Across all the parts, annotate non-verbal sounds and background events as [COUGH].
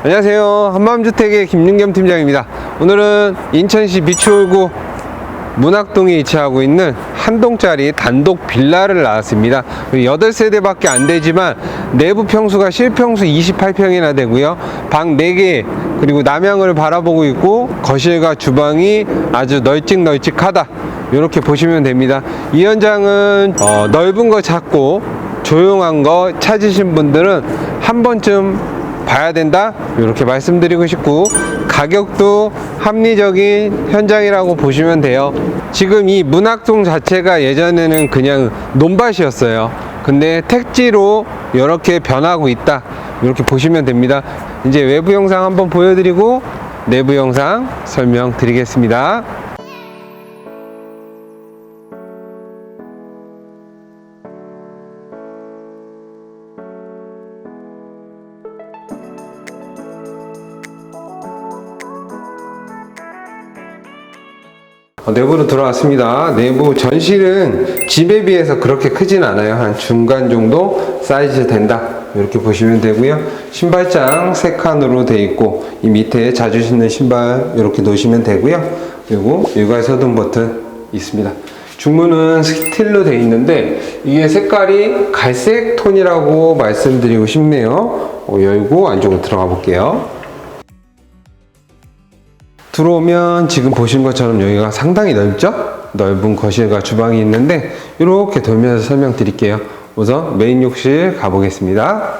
안녕하세요. 한마음주택의 김윤겸 팀장입니다. 오늘은 인천시 비추홀구 문학동에 위치하고 있는 한 동짜리 단독 빌라를 나왔습니다. 8세대 밖에 안 되지만 내부 평수가 실평수 28평이나 되고요. 방 4개 그리고 남향을 바라보고 있고 거실과 주방이 아주 널찍널찍하다. 이렇게 보시면 됩니다. 이 현장은 어, 넓은 거 찾고 조용한 거 찾으신 분들은 한 번쯤 봐야 된다? 이렇게 말씀드리고 싶고 가격도 합리적인 현장이라고 보시면 돼요. 지금 이 문학동 자체가 예전에는 그냥 논밭이었어요. 근데 택지로 이렇게 변하고 있다. 이렇게 보시면 됩니다. 이제 외부 영상 한번 보여드리고 내부 영상 설명드리겠습니다 내부로 들어왔습니다. 내부 전실은 집에 비해서 그렇게 크진 않아요. 한 중간 정도 사이즈 된다. 이렇게 보시면 되고요. 신발장 세 칸으로 되어 있고 이 밑에 자주 신는 신발 이렇게 놓으시면 되고요. 그리고 일괄 서든 버튼 있습니다. 중문은 스틸로 되어 있는데 이게 색깔이 갈색 톤이라고 말씀드리고 싶네요. 어, 열고 안쪽으로 들어가 볼게요. 들어오면 지금 보신 것처럼 여기가 상당히 넓죠? 넓은 거실과 주방이 있는데 이렇게 돌면서 설명드릴게요. 우선 메인 욕실 가보겠습니다.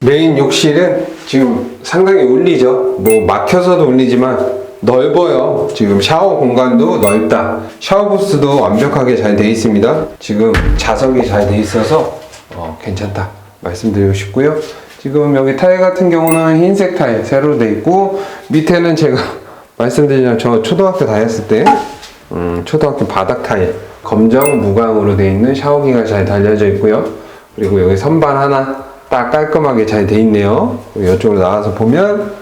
메인 욕실은 지금 상당히 울리죠? 뭐 막혀서도 울리지만 넓어요. 지금 샤워 공간도 넓다. 샤워 부스도 완벽하게 잘 되어 있습니다. 지금 자석이 잘 되어 있어서 어, 괜찮다. 말씀드리고 싶고요. 지금 여기 타일 같은 경우는 흰색 타일 새로 돼 있고 밑에는 제가 [LAUGHS] 말씀드리자면 저 초등학교 다녔을 때 음, 초등학교 바닥 타일 검정 무광으로 되어 있는 샤워기가 잘 달려져 있고요. 그리고 여기 선반 하나 딱 깔끔하게 잘 돼 있네요. 이쪽으로 나와서 보면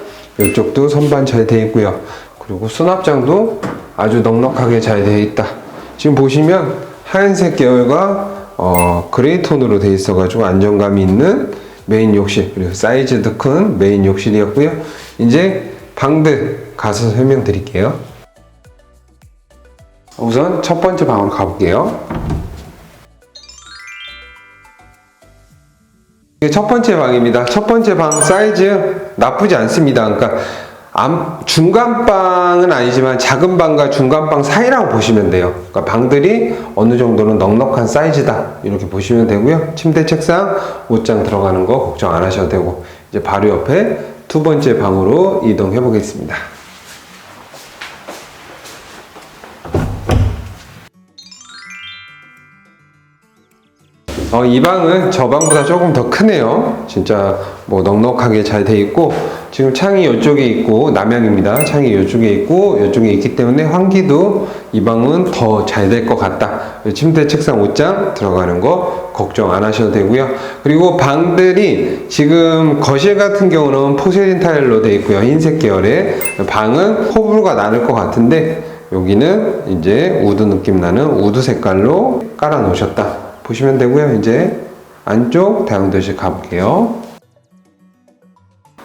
이쪽도 선반 잘 돼 있고요. 그리고 수납장도 아주 넉넉하게 잘 되어 있다. 지금 보시면 하얀색 계열과 어, 그레이 톤으로 되어 있어 가지고 안정감이 있는 메인 욕실 그리고 사이즈도 큰 메인 욕실이었고요. 이제 방들 가서 설명드릴게요. 우선 첫 번째 방으로 가볼게요. 첫 번째 방입니다. 첫 번째 방 사이즈 나쁘지 않습니다. 그러니까 암- 중간 방은 아니지만 작은 방과 중간 방 사이라고 보시면 돼요. 그러니까 방들이 어느 정도는 넉넉한 사이즈다 이렇게 보시면 되고요. 침대, 책상, 옷장 들어가는 거 걱정 안 하셔도 되고 이제 바로 옆에 두 번째 방으로 이동해 보겠습니다. 어, 이 방은 저 방보다 조금 더 크네요. 진짜 뭐 넉넉하게 잘 돼 있고 지금 창이 이쪽에 있고 남향입니다. 창이 이쪽에 있고 이쪽에 있기 때문에 환기도 이 방은 더 잘 될 것 같다. 침대, 책상, 옷장 들어가는 거 걱정 안 하셔도 되고요. 그리고 방들이 지금 거실 같은 경우는 포세린 타일로 돼 있고요. 흰색 계열의 방은 호불호가 나눌 것 같은데 여기는 이제 우드 느낌 나는 우드 색깔로 깔아 놓으셨다. 보시면 되고요. 이제 안쪽 다용도실 가볼게요.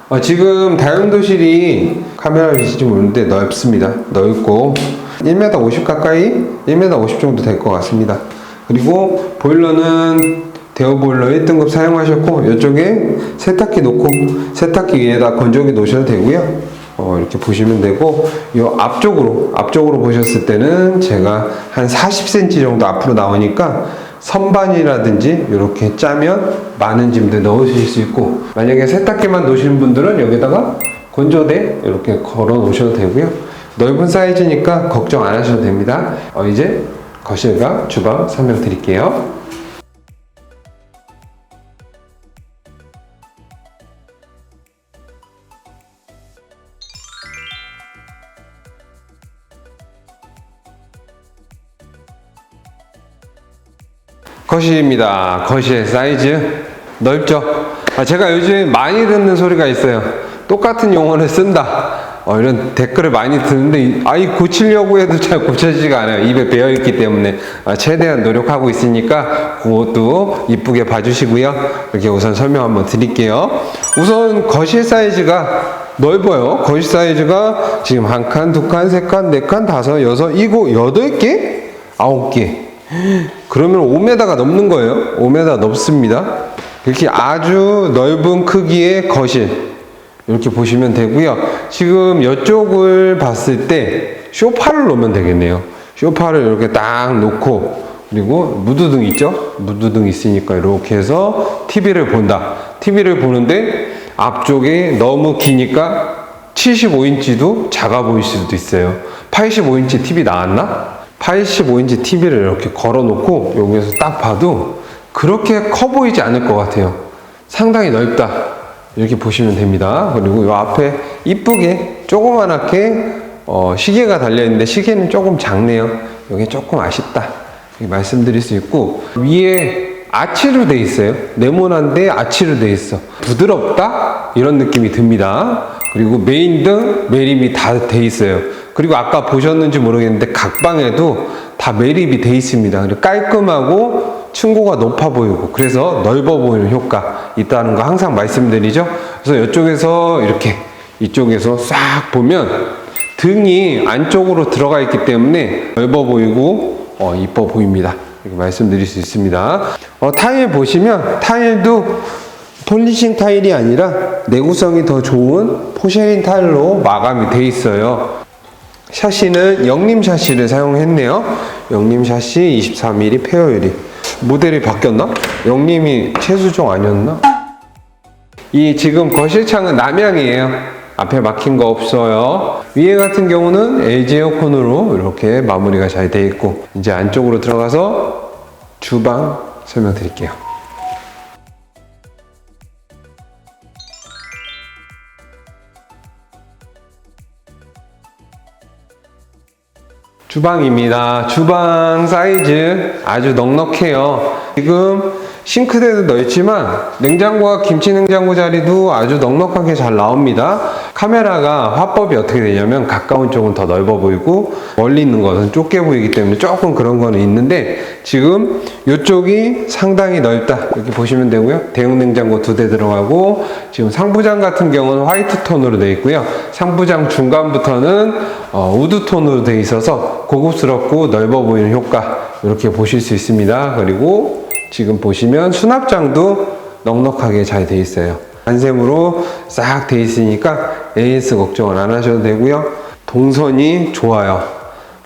어, 지금 다용도실이 카메라 비실지 모르는데 넓습니다. 넓고 1m 50 가까이 1m 50 정도 될 것 같습니다. 그리고 보일러는 대어 보일러 1등급 사용하셨고 이쪽에 세탁기 놓고 세탁기 위에다 건조기 놓으셔도 되고요. 어, 이렇게 보시면 되고 이 앞쪽으로 앞쪽으로 보셨을 때는 제가 한 40cm 정도 앞으로 나오니까 선반이라든지 이렇게 짜면 많은 짐들 넣으실 수 있고 만약에 세탁기만 놓으시는 분들은 여기다가 건조대 이렇게 걸어 놓으셔도 되고요. 넓은 사이즈니까 걱정 안 하셔도 됩니다. 어, 이제 거실과 주방 설명 드릴게요 거실입니다. 거실 사이즈 넓죠? 아, 제가 요즘 많이 듣는 소리가 있어요. 똑같은 용어를 쓴다. 어, 이런 댓글을 많이 듣는데 이- 아이 고치려고 해도 잘 고쳐지지가 않아요. 입에 배어 있기 때문에 아, 최대한 노력하고 있으니까 그것도 이쁘게 봐주시고요. 이렇게 우선 설명 한번 드릴게요. 우선 거실 사이즈가 넓어요. 거실 사이즈가 지금 한 칸, 두 칸, 세 칸, 네 칸, 다섯, 여섯, 일곱, 여덟 개, 아홉 개. 그러면 5m가 넘는 거예요. 5m 넘습니다. 이렇게 아주 넓은 크기의 거실. 이렇게 보시면 되고요. 지금 이쪽을 봤을 때 쇼파를 놓으면 되겠네요. 쇼파를 이렇게 딱 놓고 그리고 무드등 있죠? 무드등 있으니까 이렇게 해서 TV를 본다. TV를 보는데 앞쪽이 너무 기니까 75인치도 작아 보일 수도 있어요. 85인치 TV 나왔나? 85인치 TV를 이렇게 걸어 놓고 여기에서 딱 봐도 그렇게 커 보이지 않을 것 같아요. 상당히 넓다. 이렇게 보시면 됩니다. 그리고 이 앞에 이쁘게 조그만하게 어, 시계가 달려 있는데 시계는 조금 작네요. 여기 조금 아쉽다. 이렇게 말씀드릴 수 있고 위에 아치로 돼 있어요. 네모난데 아치로 돼 있어. 부드럽다 이런 느낌이 듭니다. 그리고 메인 등 매립이 다 돼 있어요. 그리고 아까 보셨는지 모르겠는데 각 방에도 다 매립이 돼 있습니다. 그리고 깔끔하고 층고가 높아 보이고 그래서 넓어 보이는 효과 있다는 거 항상 말씀드리죠. 그래서 이쪽에서 이렇게 이쪽에서 싹 보면 등이 안쪽으로 들어가 있기 때문에 넓어 보이고 어, 이뻐 보입니다. 이렇게 말씀드릴 수 있습니다. 어, 타일 보시면 타일도 폴리싱 타일이 아니라 내구성이 더 좋은 포쉐린 타일로 마감이 돼 있어요. 샤시는 영림 샤시를 사용했네요. 영림 샤시 24mm 페어 유리. 모델이 바뀌었나? 영림이 최수종 아니었나? 이 지금 거실창은 남향이에요. 앞에 막힌 거 없어요. 위에 같은 경우는 LG 에어컨으로 이렇게 마무리가 잘 돼 있고 이제 안쪽으로 들어가서 주방 설명드릴게요. 주방입니다. 주방 사이즈 아주 넉넉해요. 지금 싱크대도 넓지만 냉장고와 김치 냉장고 자리도 아주 넉넉하게 잘 나옵니다. 카메라가 화법이 어떻게 되냐면 가까운 쪽은 더 넓어 보이고 멀리 있는 것은 좁게 보이기 때문에 조금 그런 거는 있는데 지금 이쪽이 상당히 넓다 이렇게 보시면 되고요. 대용 냉장고 두 대 들어가고 지금 상부장 같은 경우는 화이트 톤으로 되어 있고요. 상부장 중간부터는 어, 우드 톤으로 되어 있어서 고급스럽고 넓어 보이는 효과 이렇게 보실 수 있습니다. 그리고 지금 보시면 수납장도 넉넉하게 잘돼 있어요. 안샘으로 싹 돼 있으니까 AS 걱정을 안 하셔도 되고요. 동선이 좋아요.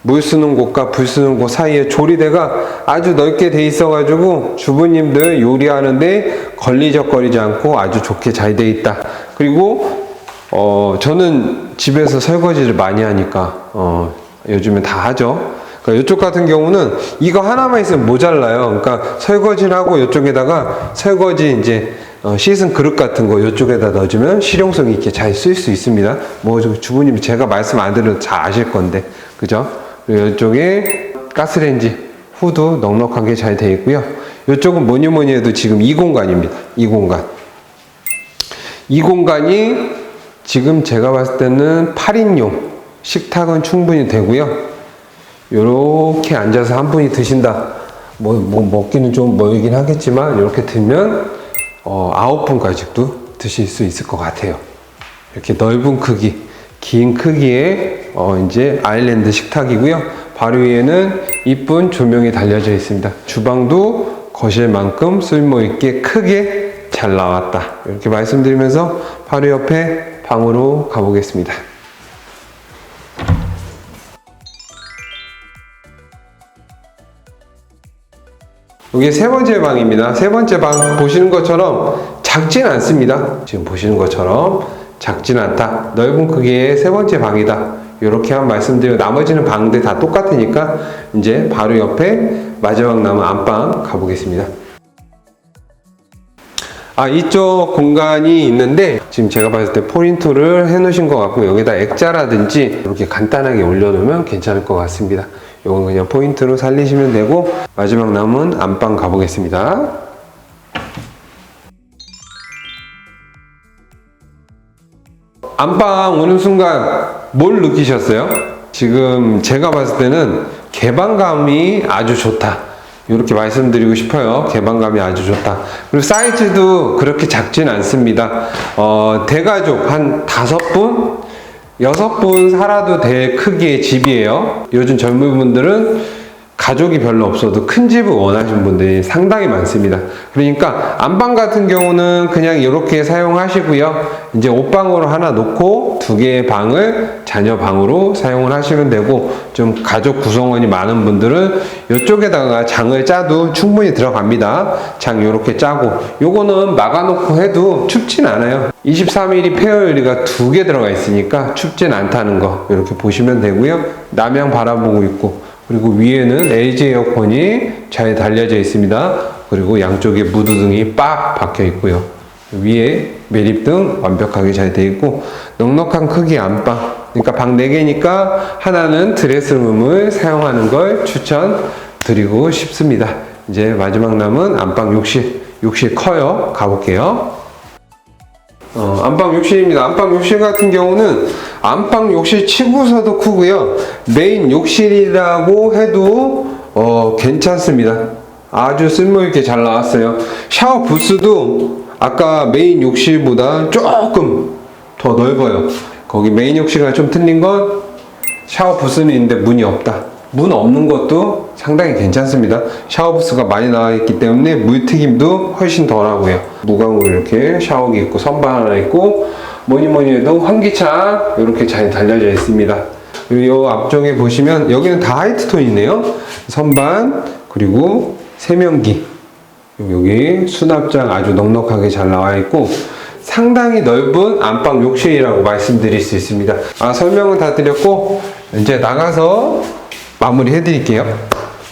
물 쓰는 곳과 불 쓰는 곳 사이에 조리대가 아주 넓게 돼 있어가지고 주부님들 요리하는데 걸리적거리지 않고 아주 좋게 잘 돼 있다. 그리고 어 저는 집에서 설거지를 많이 하니까 어 요즘엔 다 하죠. 그러니까 이쪽 같은 경우는 이거 하나만 있으면 모자라요. 그러니까 설거지를 하고 이쪽에다가 설거지 이제 어, 씻은 그릇 같은 거 이쪽에다 넣어주면 실용성 있게 잘 쓸 수 있습니다. 뭐저 주부님 제가 말씀 안 드려도 잘 아실 건데 그죠? 그리고 이쪽에 가스레인지 후드 넉넉하게 잘 되어 있고요. 이쪽은 뭐니 뭐니 해도 지금 이 공간입니다. 이 공간. 이 공간이 지금 제가 봤을 때는 8인용 식탁은 충분히 되고요. 이렇게 앉아서 한 분이 드신다. 뭐, 뭐 먹기는 좀 멀긴 하겠지만 이렇게 들면 어, 아홉 분까지도 드실 수 있을 것 같아요. 이렇게 넓은 크기, 긴 크기의 어, 이제 아일랜드 식탁이고요. 바로 위에는 이쁜 조명이 달려져 있습니다. 주방도 거실만큼 쓸모 있게 크게 잘 나왔다. 이렇게 말씀드리면서 바로 옆에 방으로 가보겠습니다. 여기 세 번째 방입니다. 세 번째 방 보시는 것처럼 작진 않습니다. 지금 보시는 것처럼 작진 않다. 넓은 크기의 세 번째 방이다. 이렇게 한 말씀드리고 나머지는 방들 다 똑같으니까 이제 바로 옆에 마지막 남은 안방 가보겠습니다. 아 이쪽 공간이 있는데 지금 제가 봤을 때 포인트를 해 놓으신 것 같고 여기다 액자라든지 이렇게 간단하게 올려놓으면 괜찮을 것 같습니다 이건 그냥 포인트로 살리시면 되고 마지막 남은 안방 가보겠습니다 안방 오는 순간 뭘 느끼셨어요? 지금 제가 봤을 때는 개방감이 아주 좋다. 이렇게 말씀드리고 싶어요. 개방감이 아주 좋다. 그리고 사이즈도 그렇게 작진 않습니다. 어, 대가족 한 다섯 분? 여섯 분 살아도 될 크기의 집이에요. 요즘 젊은 분들은 가족이 별로 없어도 큰 집을 원하시는 분들이 상당히 많습니다. 그러니까 안방 같은 경우는 그냥 이렇게 사용하시고요. 이제 옷방으로 하나 놓고 두 개의 방을 자녀 방으로 사용을 하시면 되고 좀 가족 구성원이 많은 분들은 이쪽에다가 장을 짜도 충분히 들어갑니다. 장 이렇게 짜고 요거는 막아놓고 해도 춥진 않아요. 23mm 페어 유리가 두 개 들어가 있으니까 춥진 않다는 거 이렇게 보시면 되고요. 남향 바라보고 있고 그리고 위에는 LG 에어컨이 잘 달려져 있습니다. 그리고 양쪽에 무드등이 빡 박혀 있고요. 위에 매립등 완벽하게 잘 되어 있고 넉넉한 크기 안방 그러니까 방 4개니까 하나는 드레스룸을 사용하는 걸 추천드리고 싶습니다. 이제 마지막 남은 안방 욕실 욕실 커요. 가볼게요. 어, 안방 욕실입니다. 안방 욕실 같은 경우는 안방 욕실 치고서도 크고요. 메인 욕실이라고 해도 어, 괜찮습니다. 아주 쓸모있게 잘 나왔어요. 샤워 부스도 아까 메인 욕실보다 조금 더 넓어요. 거기 메인 욕실과 좀 틀린 건 샤워 부스는 있는데 문이 없다. 문 없는 것도 상당히 괜찮습니다. 샤워 부스가 많이 나와 있기 때문에 물 튀김도 훨씬 덜하고요. 무광으로 이렇게 샤워기 있고 선반 하나 있고 뭐니 뭐니 해도 환기창 이렇게 잘 달려져 있습니다. 그리고 이 앞쪽에 보시면 여기는 다 하이트 톤이네요. 선반 그리고 세면기 여기 수납장 아주 넉넉하게 잘 나와 있고 상당히 넓은 안방 욕실이라고 말씀드릴 수 있습니다. 아, 설명은 다 드렸고 이제 나가서 마무리 해드릴게요.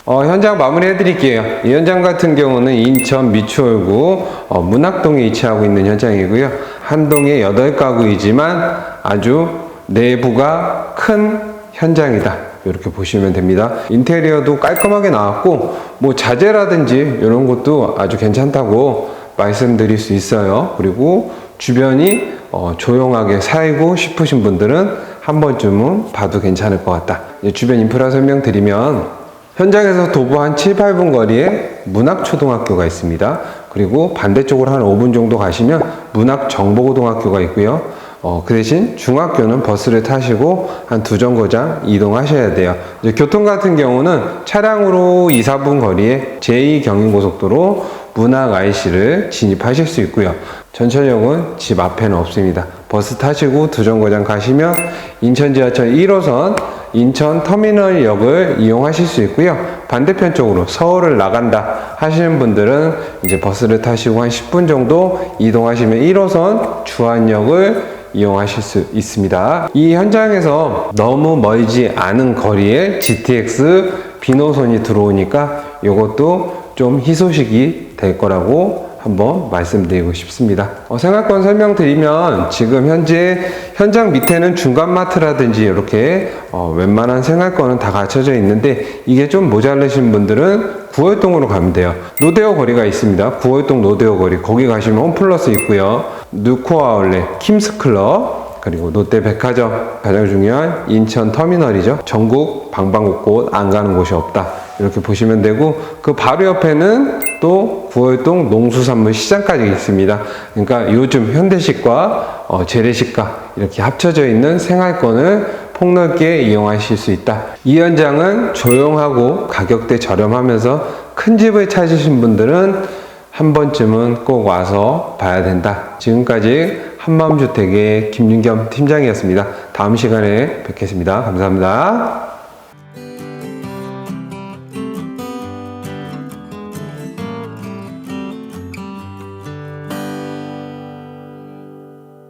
어, 현장 마무리 해 드릴게요. 이 현장 같은 경우는 인천 미추홀구 어, 문학동에 위치하고 있는 현장이고요. 한 동에 8가구이지만 아주 내부가 큰 현장이다. 이렇게 보시면 됩니다. 인테리어도 깔끔하게 나왔고, 뭐 자재라든지 이런 것도 아주 괜찮다고 말씀드릴 수 있어요. 그리고 주변이 어, 조용하게 살고 싶으신 분들은 한 번쯤은 봐도 괜찮을 것 같다. 주변 인프라 설명 드리면 현장에서 도보 한 7, 8분 거리에 문학초등학교가 있습니다. 그리고 반대쪽으로 한 5분 정도 가시면 문학정보고등학교가 있고요. 어, 그 대신 중학교는 버스를 타시고 한 두 정거장 이동하셔야 돼요. 교통 같은 경우는 차량으로 2, 4분 거리에 제2경인고속도로 문학 IC를 진입하실 수 있고요. 전철역은 집 앞에는 없습니다. 버스 타시고 두 정거장 가시면 인천 지하철 1호선 인천 터미널역을 이용하실 수 있고요. 반대편 쪽으로 서울을 나간다 하시는 분들은 이제 버스를 타시고 한 10분 정도 이동하시면 1호선 주안역을 이용하실 수 있습니다. 이 현장에서 너무 멀지 않은 거리에 GTX 비노선이 들어오니까 이것도 좀 희소식이 될 거라고 한번 말씀드리고 싶습니다. 어, 생활권 설명드리면 지금 현재 현장 밑에는 중간마트라든지 이렇게 어, 웬만한 생활권은 다 갖춰져 있는데 이게 좀 모자르신 분들은 구월동으로 가면 돼요. 노데오 거리가 있습니다. 구월동 노데오 거리 거기 가시면 홈플러스 있고요. 누코 아울렛, 킴스클럽 그리고 롯데백화점 가장 중요한 인천 터미널이죠. 전국 방방곡곡 안 가는 곳이 없다. 이렇게 보시면 되고 그 바로 옆에는 또 구월동 농수산물 시장까지 있습니다. 그러니까 요즘 현대식과 어, 재래식과 이렇게 합쳐져 있는 생활권을 폭넓게 이용하실 수 있다. 이 현장은 조용하고 가격대 저렴하면서 큰 집을 찾으신 분들은 한 번쯤은 꼭 와서 봐야 된다. 지금까지 한마음주택의 김윤겸 팀장이었습니다. 다음 시간에 뵙겠습니다. 감사합니다.